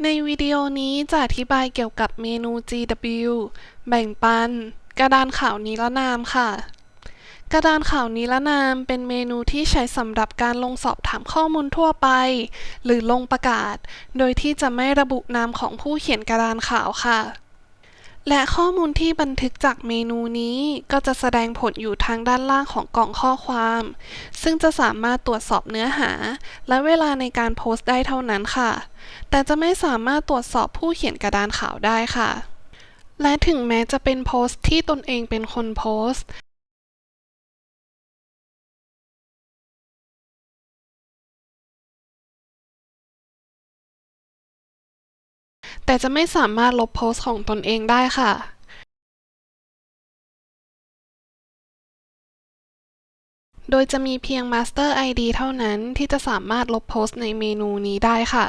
ในวิดีโอนี้จะอธิบายเกี่ยวกับเมนู GW แบ่งปัน กระดานข่าวนิรนามค่ะ กระดานข่าวนิรนามเป็นเมนูที่ใช้สำหรับการลงสอบถามข้อมูลทั่วไป หรือลงประกาศ โดยที่จะไม่ระบุนามของผู้เขียนกระดานข่าวค่ะ และข้อมูลที่บันทึกจากเมนูนี้ก็จะแสดงผลอยู่ทางด้านล่างของกล่องข้อความ ซึ่งจะสามารถตรวจสอบเนื้อหา และเวลาในการโพสต์ได้เท่านั้นค่ะ แต่จะไม่สามารถตรวจสอบผู้เขียนกระดานขาวได้ค่ะ และถึงแม้จะเป็นโพสต์ที่ตนเองเป็นคนโพสต์ แต่จะไม่สามารถลบโพสต์ของตนเองได้ค่ะโดยจะมีเพียง Master ID เท่านั้นที่จะสามารถลบโพสต์ในเมนูนี้ได้ค่ะ